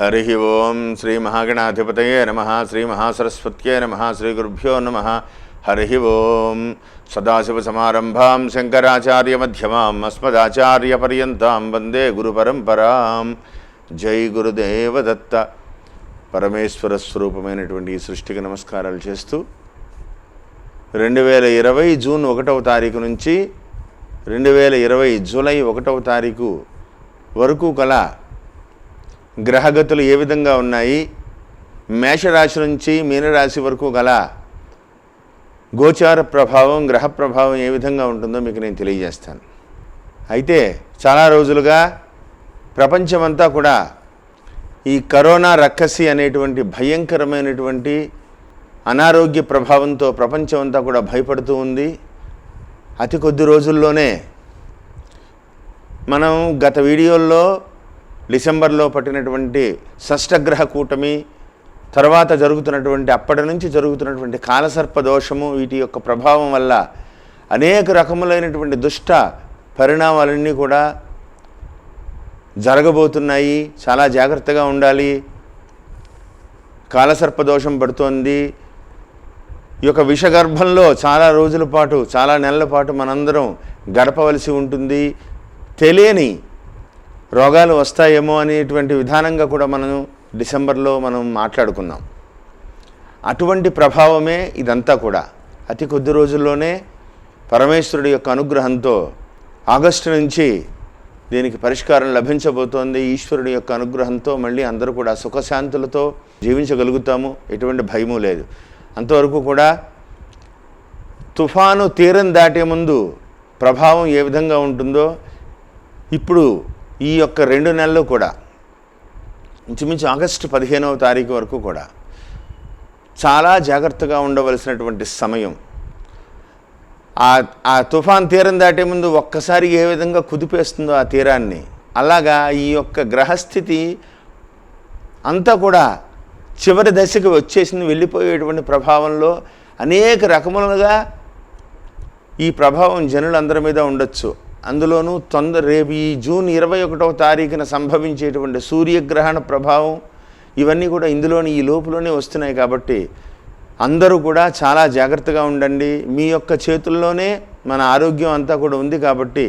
హరి ఓం శ్రీ మహాగణాధిపతయే నమ శ్రీ మహాసరస్వత్యే నమ శ్రీ గురుభ్యో నమ. హరి ఓం. సదాశివసమారంభాం శంకరాచార్యమ్యమాం అస్మదాచార్యపర్యంతం వందే గురుపరంపరాం జై గురుదేవదత్త. పరమేశ్వర స్వరూపమైనటువంటి ఈ సృష్టికి నమస్కారాలు చేస్తూ రెండు వేల ఇరవై జూన్ ఒకటవ తారీఖు నుంచి రెండు వేల ఇరవై జూలై ఒకటవ తారీఖు వరకు గల గ్రహగతులు ఏ విధంగా ఉన్నాయి? మేషరాశి నుంచి మీనరాశి వరకు గల గోచార ప్రభావం గ్రహ ప్రభావం ఏ విధంగా ఉంటుందో మీకు నేను తెలియజేస్తాను. అయితే చాలా రోజులుగా ప్రపంచమంతా కూడా ఈ కరోనా రక్కసి అనేటువంటి భయంకరమైనటువంటి అనారోగ్య ప్రభావంతో ప్రపంచం అంతా కూడా భయపడుతూ ఉంది. అతి కొద్ది రోజుల్లోనే మనం గత వీడియోల్లో డిసెంబర్లో పట్టినటువంటి షష్టగ్రహ కూటమి తర్వాత జరుగుతున్నటువంటి అప్పటి నుంచి జరుగుతున్నటువంటి కాలసర్ప దోషము వీటి యొక్క ప్రభావం వల్ల అనేక రకములైనటువంటి దుష్ట పరిణామాలన్నీ కూడా జరగబోతున్నాయి. చాలా జాగ్రత్తగా ఉండాలి. కాలసర్ప దోషం పడుతోంది. ఈ యొక్క విషగర్భంలో చాలా రోజుల పాటు చాలా నెలల పాటు మనందరం గడపవలసి ఉంటుంది. తెలియని రోగాలు వస్తాయేమో అనేటువంటి విధానంగా కూడా మనం డిసెంబర్లో మనం మాట్లాడుకున్నాం. అటువంటి ప్రభావమే ఇదంతా కూడా. అతి కొద్ది రోజుల్లోనే పరమేశ్వరుడి యొక్క అనుగ్రహంతో ఆగస్టు నుంచి దీనికి పరిష్కారం లభించబోతోంది. ఈశ్వరుడి యొక్క అనుగ్రహంతో మళ్ళీ అందరూ కూడా సుఖశాంతులతో జీవించగలుగుతాము. ఎటువంటి భయము లేదు. అంతవరకు కూడా తుఫాను తీరం దాటే ముందు ప్రభావం ఏ విధంగా ఉంటుందో ఇప్పుడు ఈ యొక్క రెండు నెలలు కూడా ఇంచుమించు ఆగస్టు పదిహేనవ తారీఖు వరకు కూడా చాలా జాగ్రత్తగా ఉండవలసినటువంటి సమయం. ఆ ఆ తుఫాన్ తీరం దాటే ముందు ఒక్కసారి ఏ విధంగా కుదిపేస్తుందో ఆ తీరాన్ని అలాగా ఈ యొక్క గ్రహస్థితి అంతా కూడా చివరి దశకు వచ్చేసింది వెళ్ళిపోయేటువంటి ప్రభావంలో అనేక రకములుగా ఈ ప్రభావం జనులందరి మీద ఉండొచ్చు. అందులోనూ తొందర రేపు ఈ జూన్ ఇరవై ఒకటవ తారీఖున సంభవించేటువంటి సూర్యగ్రహణ ప్రభావం ఇవన్నీ కూడా ఇందులోని ఈ లోపులోనే వస్తున్నాయి కాబట్టి అందరూ కూడా చాలా జాగ్రత్తగా ఉండండి. మీ యొక్క చేతుల్లోనే మన ఆరోగ్యం అంతా కూడా ఉంది కాబట్టి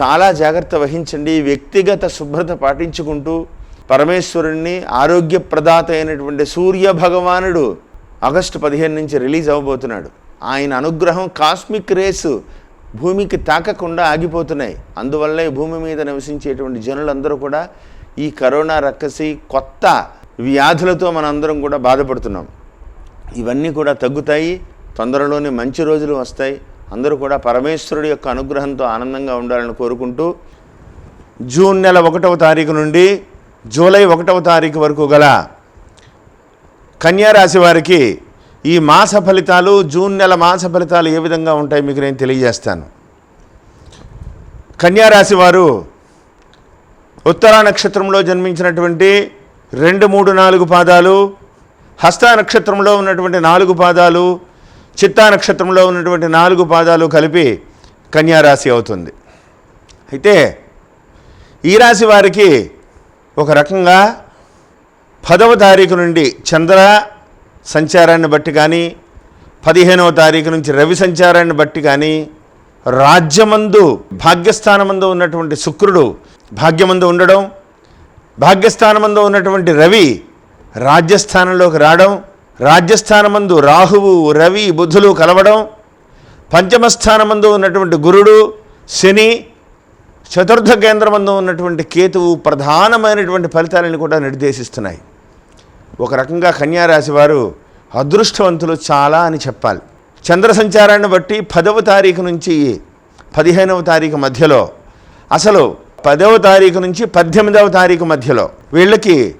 చాలా జాగ్రత్త వహించండి. వ్యక్తిగత శుభ్రత పాటించుకుంటూ పరమేశ్వరుణ్ణి ఆరోగ్య ప్రదాత అయినటువంటి సూర్య భగవానుడు ఆగస్టు పదిహేను నుంచి రిలీజ్ అవ్వబోతున్నాడు ఆయన అనుగ్రహం కాస్మిక్ రేసు భూమికి తాకకుండా ఆగిపోతున్నాయి. అందువల్ల భూమి మీద నివసించేటువంటి జనులందరూ కూడా ఈ కరోనా రక్కసి కొత్త వ్యాధులతో మనందరం కూడా బాధపడుతున్నాం. ఇవన్నీ కూడా తగ్గుతాయి తొందరలోనే మంచి రోజులు వస్తాయి. అందరూ కూడా పరమేశ్వరుడి యొక్క అనుగ్రహంతో ఆనందంగా ఉండాలని కోరుకుంటూ జూన్ నెల ఒకటవ తారీఖు నుండి జూలై ఒకటవ తారీఖు వరకు గల కన్యారాశి వారికి ఈ మాస ఫలితాలు జూన్ నెల మాస ఫలితాలు ఏ విధంగా ఉంటాయి మీకు నేను తెలియజేస్తాను. కన్యారాశి వారు ఉత్తరా నక్షత్రంలో జన్మించినటువంటి రెండు మూడు నాలుగు పాదాలు హస్త నక్షత్రంలో ఉన్నటువంటి నాలుగు పాదాలు చిత్తా నక్షత్రంలో ఉన్నటువంటి నాలుగు పాదాలు కలిపి కన్యారాశి అవుతుంది. అయితే ఈ రాశి వారికి ఒక రకంగా పదవ తారీఖు నుండి చంద్ర సంచారాన్ని బట్టి కానీ పదిహేనవ తారీఖు నుంచి రవి సంచారాన్ని బట్టి కానీ రాజ్యమందు భాగ్యస్థానమందు ఉన్నటువంటి శుక్రుడు భాగ్యమందు ఉండడం భాగ్యస్థానమందు ఉన్నటువంటి రవి రాజ్యస్థానంలోకి రావడం రాజ్యస్థానమందు రాహువు రవి బుధులు కలవడం పంచమస్థానమందు ఉన్నటువంటి గురుడు శని చతుర్థ కేంద్రమందు ఉన్నటువంటి కేతువు ప్రధానమైనటువంటి ఫలితాలను కూడా నిర్దేశిస్తున్నాయి. ఒక రకంగా కన్యారాశి వారు అదృష్టవంతులు చాలా అని చెప్పాలి. చంద్ర సంచారాన్ని బట్టి పదవ తారీఖు నుంచి పదిహేనవ తారీఖు మధ్యలో అసలు పదవ తారీఖు నుంచి పద్దెనిమిదవ తారీఖు మధ్యలో వీళ్ళకి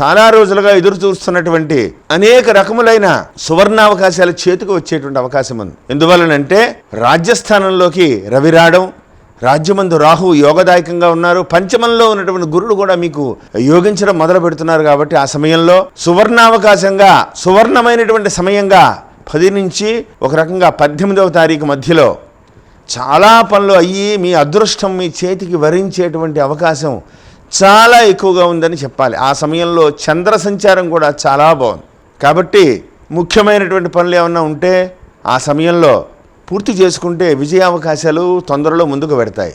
చాలా రోజులుగా ఎదురు చూస్తున్నటువంటి అనేక రకములైన సువర్ణావకాశాలు చేతికి వచ్చేటువంటి అవకాశం ఉంది. ఎందువలనంటే రాజ్యస్థానంలోకి రవి రావడం రాజ్యమందు రాహు యోగదాయకంగా ఉన్నారు. పంచమంలో ఉన్నటువంటి గురుడు కూడా మీకు యోగించడం మొదలు పెడుతున్నారు కాబట్టి ఆ సమయంలో సువర్ణావకాశంగా సువర్ణమైనటువంటి సమయంగా పది నుంచి ఒక రకంగా పద్దెనిమిదవ తారీఖు మధ్యలో చాలా పనులు అయ్యి మీ అదృష్టం మీ చేతికి వరించేటువంటి అవకాశం చాలా ఎక్కువగా ఉందని చెప్పాలి. ఆ సమయంలో చంద్ర సంచారం కూడా చాలా బాగుంది. కాబట్టి ముఖ్యమైనటువంటి పనులు ఏమన్నా ఉంటే ఆ సమయంలో పూర్తి చేసుకుంటే విజయావకాశాలు తొందరలో ముందుకు పెడతాయి.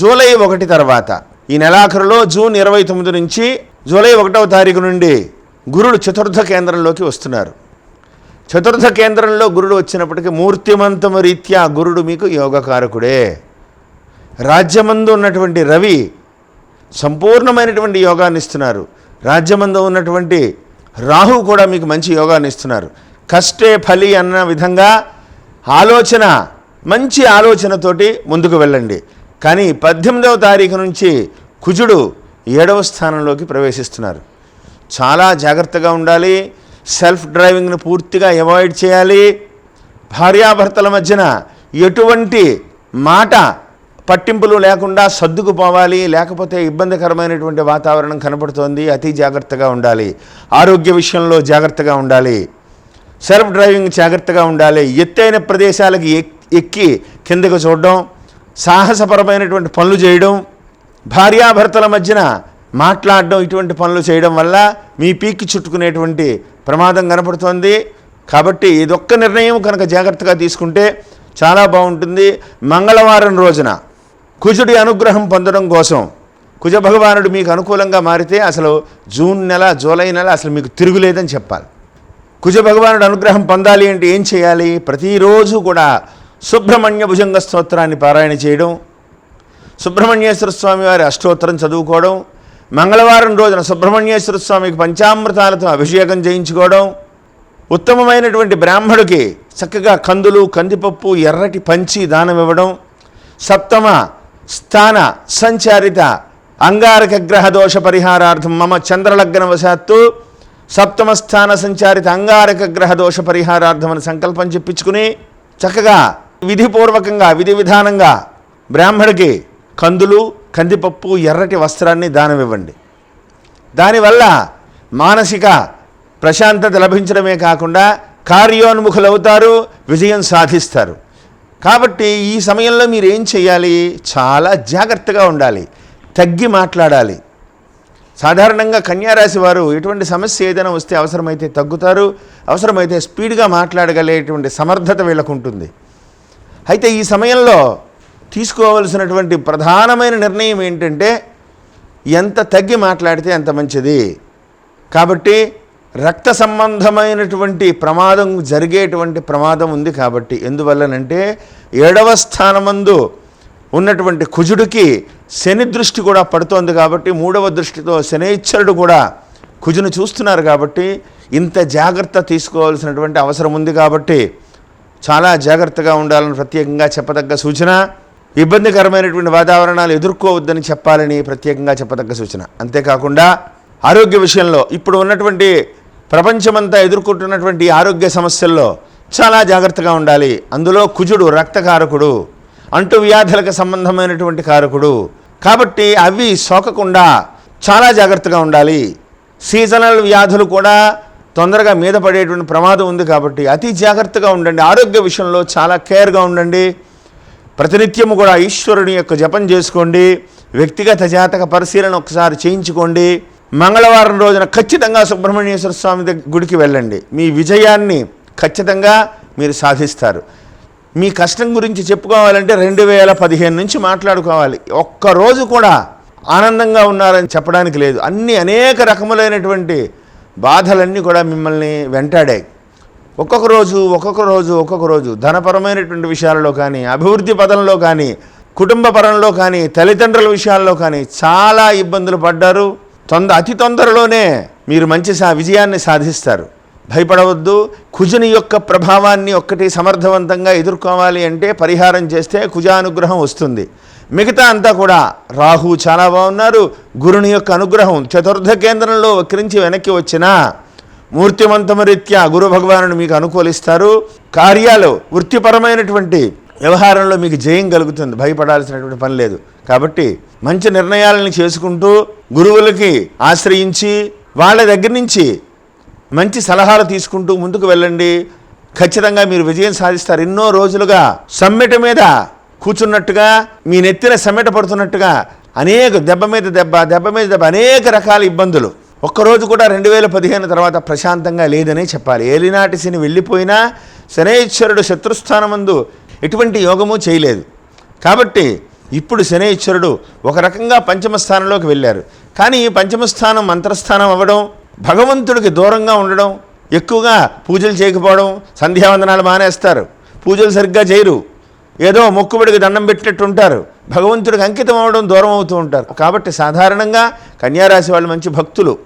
జూలై ఒకటి తర్వాత ఈ నెలాఖరులో జూన్ ఇరవై తొమ్మిది నుంచి జూలై ఒకటవ తారీఖు నుండి గురుడు చతుర్థ కేంద్రంలోకి వస్తున్నారు. చతుర్థ కేంద్రంలో గురుడు వచ్చినప్పటికీ మూర్తిమంతము రీత్యా గురుడు మీకు యోగకారకుడే. రాజ్యమందు ఉన్నటువంటి రవి సంపూర్ణమైనటువంటి యోగాన్ని ఇస్తున్నారు. రాజ్యమందు ఉన్నటువంటి రాహు కూడా మీకు మంచి యోగాన్ని ఇస్తున్నారు. కష్టే ఫలి అన్న విధంగా ఆలోచన మంచి ఆలోచనతోటి ముందుకు వెళ్ళండి. కానీ పద్దెనిమిదవ తారీఖు నుంచి కుజుడు ఏడవ స్థానంలోకి ప్రవేశిస్తున్నారు. చాలా జాగ్రత్తగా ఉండాలి సెల్ఫ్ డ్రైవింగ్ను పూర్తిగా అవాయిడ్ చేయాలి. భార్యాభర్తల మధ్యన ఎటువంటి మాట పట్టింపులు లేకుండా సర్దుకుపోవాలి. లేకపోతే ఇబ్బందికరమైనటువంటి వాతావరణం కనబడుతోంది. అతి జాగ్రత్తగా ఉండాలి. ఆరోగ్య విషయంలో జాగ్రత్తగా ఉండాలి. సెల్ఫ్ డ్రైవింగ్ జాగ్రత్తగా ఉండాలి. ఎత్తైన ప్రదేశాలకి ఎక్కి కిందకు చూడడం సాహసపరమైనటువంటి పనులు చేయడం భార్యాభర్తల మధ్యన మాట్లాడడం ఇటువంటి పనులు చేయడం వల్ల మీ పీక్కి చుట్టుకునేటువంటి ప్రమాదం కనపడుతోంది. కాబట్టి ఇదొక్క నిర్ణయం కనుక జాగ్రత్తగా తీసుకుంటే చాలా బాగుంటుంది. మంగళవారం రోజున కుజుడి అనుగ్రహం పొందడం కోసం కుజ భగవానుడు మీకు అనుకూలంగా మారితే అసలు జూన్ నెల జూలై నెల అసలు మీకు తిరుగులేదని చెప్పాలి. కుజ భగవానుడు అనుగ్రహం పొందాలి అంటే ఏం చేయాలి? ప్రతిరోజు కూడా సుబ్రహ్మణ్య భుజంగ స్తోత్రాన్ని పారాయణ చేయడం సుబ్రహ్మణ్యేశ్వర స్వామి వారి అష్టోత్తరం చదువుకోవడం మంగళవారం రోజున సుబ్రహ్మణ్యేశ్వర స్వామికి పంచామృతాలతో అభిషేకం చేయించుకోవడం ఉత్తమమైనటువంటి బ్రాహ్మడికి చక్కగా కందులు కందిపప్పు ఎర్రటి పంచి దానం ఇవ్వడం సప్తమ స్థాన సంచారిత అంగారక గ్రహ దోష పరిహారార్థం మమ చంద్రలగ్నవశాత్తు సప్తమ స్థాన సంచారిత అంగారక గ్రహ దోష పరిహారార్థమని సంకల్పం చెప్పించుకుని చక్కగా విధిపూర్వకంగా విధి విధానంగా బ్రాహ్మడికి కందులు కందిపప్పు ఎర్రటి వస్త్రాన్ని దానం ఇవ్వండి దానివల్ల మానసిక ప్రశాంతత లభించడమే కాకుండా కార్యోన్ముఖులవుతారు విజయం సాధిస్తారు. కాబట్టి ఈ సమయంలో మీరు ఏం చేయాలి? చాలా జాగ్రత్తగా ఉండాలి. తగ్గి మాట్లాడాలి. సాధారణంగా కన్యారాశి వారు ఎటువంటి సమస్య ఏదైనా వస్తే అవసరమైతే తగ్గుతారు అవసరమైతే స్పీడ్గా మాట్లాడగలిగేటువంటి సమర్థత వీళ్ళకు ఉంటుంది. అయితే ఈ సమయంలో తీసుకోవలసినటువంటి ప్రధానమైన నిర్ణయం ఏంటంటే ఎంత తగ్గి మాట్లాడితే అంత మంచిది. కాబట్టి రక్త సంబంధమైనటువంటి ప్రమాదం జరిగేటువంటి ప్రమాదం ఉంది కాబట్టి. ఎందువల్లనంటే ఏడవ స్థానమందు ఉన్నటువంటి కుజుడికి శని దృష్టి కూడా పడుతోంది కాబట్టి మూడవ దృష్టితో శనేశ్వరుడు కూడా కుజును చూస్తున్నారు కాబట్టి ఇంత జాగ్రత్త తీసుకోవాల్సినటువంటి అవసరం ఉంది కాబట్టి చాలా జాగ్రత్తగా ఉండాలని ప్రత్యేకంగా చెప్పదగ్గ సూచన. ఇబ్బందికరమైనటువంటి వాతావరణాలు ఎదుర్కోవద్దని చెప్పాలని ప్రత్యేకంగా చెప్పదగ్గ సూచన. అంతేకాకుండా ఆరోగ్య విషయంలో ఇప్పుడు ఉన్నటువంటి ప్రపంచమంతా ఎదుర్కొంటున్నటువంటి ఆరోగ్య సమస్యల్లో చాలా జాగ్రత్తగా ఉండాలి. అందులో కుజుడు రక్తకారకుడు. అంటు వ్యాధులకు సంబంధమైనటువంటి కారకుడు. కాబట్టి అవి సోకకుండా చాలా జాగ్రత్తగా ఉండాలి. సీజనల్ వ్యాధులు కూడా తొందరగా మీద పడేటువంటి ప్రమాదం ఉంది కాబట్టి అతి జాగ్రత్తగా ఉండండి. ఆరోగ్య విషయంలో చాలా కేర్గా ఉండండి. ప్రతినిత్యము కూడా ఈశ్వరుని యొక్క జపం చేసుకోండి. వ్యక్తిగత జాతక పరిశీలన ఒకసారి చేయించుకోండి. మంగళవారం రోజున ఖచ్చితంగా సుబ్రహ్మణ్యేశ్వర స్వామి గుడికి వెళ్ళండి. మీ విజయాన్ని ఖచ్చితంగా మీరు సాధిస్తారు. మీ కష్టం గురించి చెప్పుకోవాలంటే రెండు వేల పదిహేను నుంచి మాట్లాడుకోవాలి. ఒక్కరోజు కూడా ఆనందంగా ఉన్నారని చెప్పడానికి లేదు. అన్ని అనేక రకములైనటువంటి బాధలన్నీ కూడా మిమ్మల్ని వెంటాడాయి. ఒక్కొక్క రోజు ఒక్కొక్క రోజు ఒక్కొక్క రోజు ధనపరమైనటువంటి విషయాల్లో కానీ అభివృద్ధి పదంలో కానీ కుటుంబ పరంలో కానీ తల్లిదండ్రుల విషయాల్లో కానీ చాలా ఇబ్బందులు పడ్డారు. తొంద అతి తొందరలోనే మీరు మంచి సా విజయాన్ని సాధిస్తారు. భయపడవద్దు. కుజుని యొక్క ప్రభావాన్ని ఒక్కటి సమర్థవంతంగా ఎదుర్కోవాలి అంటే పరిహారం చేస్తే కుజానుగ్రహం వస్తుంది. మిగతా అంతా కూడా రాహు చాలా బాగున్నారు. గురుని యొక్క అనుగ్రహం చతుర్థ కేంద్రంలో వక్రించి వెనక్కి వచ్చినా మూర్తిమంతమ రీత్యా గురు భగవానుడు మీకు అనుకూలిస్తారు. కార్యాలు వృత్తిపరమైనటువంటి వ్యవహారంలో మీకు జయం కలుగుతుంది. భయపడాల్సినటువంటి పని లేదు. కాబట్టి మంచి నిర్ణయాలను చేసుకుంటూ గురువులకి ఆశ్రయించి వాళ్ళ దగ్గర నుంచి మంచి సలహాలు తీసుకుంటూ ముందుకు వెళ్ళండి. ఖచ్చితంగా మీరు విజయం సాధిస్తారు. ఎన్నో రోజులుగా సమ్మెట మీద కూర్చున్నట్టుగా మీ నెత్తిన సమ్మెట పడుతున్నట్టుగా అనేక దెబ్బ మీద దెబ్బ దెబ్బ మీద దెబ్బ అనేక రకాల ఇబ్బందులు. ఒక్కరోజు కూడా రెండు వేల పదిహేను తర్వాత ప్రశాంతంగా లేదనే చెప్పాలి. ఏలినాటి శని వెళ్ళిపోయినా శనేశ్వరుడు శత్రుస్థానమందు ఎటువంటి యోగము చేయలేదు. కాబట్టి ఇప్పుడు శనేశ్వరుడు ఒక రకంగా పంచమ స్థానంలోకి వెళ్ళారు. కానీ ఈ పంచమ స్థానం మంత్రస్థానం అవ్వడం భగవంతుడికి దూరంగా ఉండడం ఎక్కువగా పూజలు చేయకపోవడం సంధ్యావందనాలు మానేస్తారు. పూజలు సరిగ్గా చేయరు. ఏదో మొక్కుబడికి దండం పెట్టినట్టు ఉంటారు భగవంతుడికి అంకితం అవడం దూరం అవుతూ ఉంటారు. కాబట్టి సాధారణంగా కన్యారాశి వాళ్ళు మంచి భక్తులు.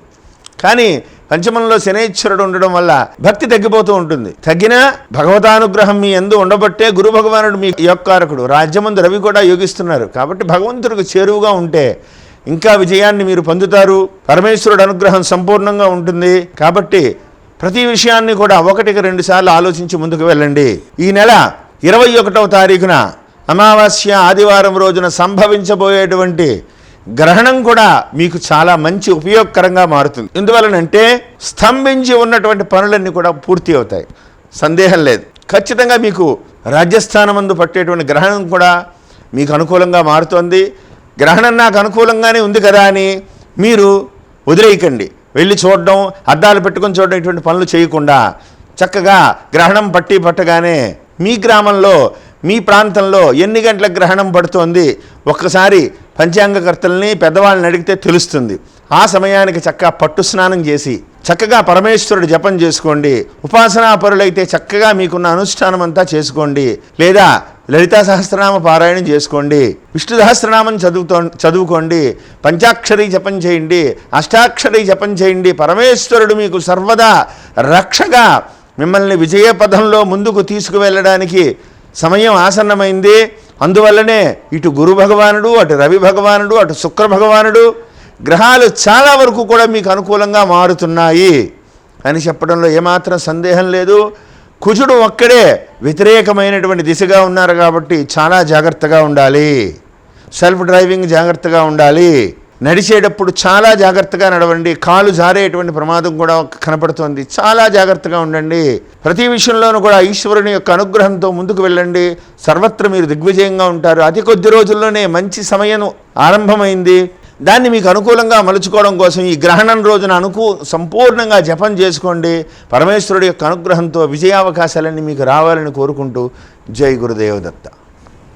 కానీ పంచమంలో శనేశ్వరుడు ఉండడం వల్ల భక్తి తగ్గిపోతూ ఉంటుంది. తగ్గినా భగవతానుగ్రహం మీ ఎందు ఉండబట్టే గురు భగవానుడు మీ యొక్కారకుడు రాజ్యమందు రవి కూడా యోగిస్తున్నారు. కాబట్టి భగవంతుడికి చేరువుగా ఉంటే ఇంకా విజయాన్ని మీరు పొందుతారు. పరమేశ్వరుడు అనుగ్రహం సంపూర్ణంగా ఉంటుంది. కాబట్టి ప్రతి విషయాన్ని కూడా ఒకటికి రెండు సార్లు ఆలోచించి ముందుకు వెళ్ళండి. ఈ నెల ఇరవై ఒకటవ తారీఖున అమావాస్య ఆదివారం రోజున సంభవించబోయేటువంటి గ్రహణం కూడా మీకు చాలా మంచి ఉపయోగకరంగా మారుతుంది. ఎందువలనంటే స్తంభించి ఉన్నటువంటి పనులన్నీ కూడా పూర్తి అవుతాయి. సందేహం లేదు. ఖచ్చితంగా మీకు రాజ్యస్థానమందు పట్టేటువంటి గ్రహణం కూడా మీకు అనుకూలంగా మారుతోంది. గ్రహణం నాకు అనుకూలంగానే ఉంది కదా అని మీరు వదిలేయకండి. వెళ్ళి చూడడం అద్దాలు పెట్టుకొని చూడడం ఇటువంటి పనులు చేయకుండా చక్కగా గ్రహణం పట్టి పట్టగానే మీ గ్రామంలో మీ ప్రాంతంలో ఎన్ని గంటల గ్రహణం పడుతోంది ఒక్కసారి పంచాంగకర్తల్ని పెద్దవాళ్ళని అడిగితే తెలుస్తుంది. ఆ సమయానికి చక్కగా పట్టు స్నానం చేసి చక్కగా పరమేశ్వరుడు జపం చేసుకోండి. ఉపాసనా పరులైతే చక్కగా మీకున్న అనుష్ఠానం అంతా చేసుకోండి. లేదా లలితా సహస్రనామ పారాయణం చేసుకోండి. విష్ణు సహస్రనామం చదువుతో చదువుకోండి. పంచాక్షరి జపం చేయండి. అష్టాక్షరి జపం చేయండి. పరమేశ్వరుడు మీకు సర్వదా రక్షగా మిమ్మల్ని విజయపథంలో ముందుకు తీసుకువెళ్ళడానికి సమయం ఆసన్నమైంది. అందువల్లనే ఇటు గురు భగవానుడు అటు రవి భగవానుడు అటు శుక్ర భగవానుడు గ్రహాలు చాలా వరకు కూడా మీకు అనుకూలంగా మారుతున్నాయి. అని చెప్పడంలో ఏమాత్రం సందేహం లేదు. కుజుడు ఒక్కడే వ్యతిరేకమైనటువంటి దిశగా ఉన్నారు కాబట్టి చాలా జాగ్రత్తగా ఉండాలి. సెల్ఫ్ డ్రైవింగ్ జాగ్రత్తగా ఉండాలి. నడిచేటప్పుడు చాలా జాగ్రత్తగా నడవండి. కాలు జారేటువంటి ప్రమాదం కూడా కనపడుతోంది. చాలా జాగ్రత్తగా ఉండండి. ప్రతి విషయంలోనూ కూడా ఈశ్వరుని యొక్క అనుగ్రహంతో ముందుకు వెళ్ళండి. సర్వత్ర మీరు దిగ్విజయంగా ఉంటారు. అతి కొద్ది రోజుల్లోనే మంచి సమయం ఆరంభమైంది. దాన్ని మీకు అనుకూలంగా మలుచుకోవడం కోసం ఈ గ్రహణం రోజున అనుకూ సంపూర్ణంగా జపం చేసుకోండి. పరమేశ్వరుడి యొక్క అనుగ్రహంతో విజయావకాశాలన్నీ మీకు రావాలని కోరుకుంటూ జై గురుదేవదత్త.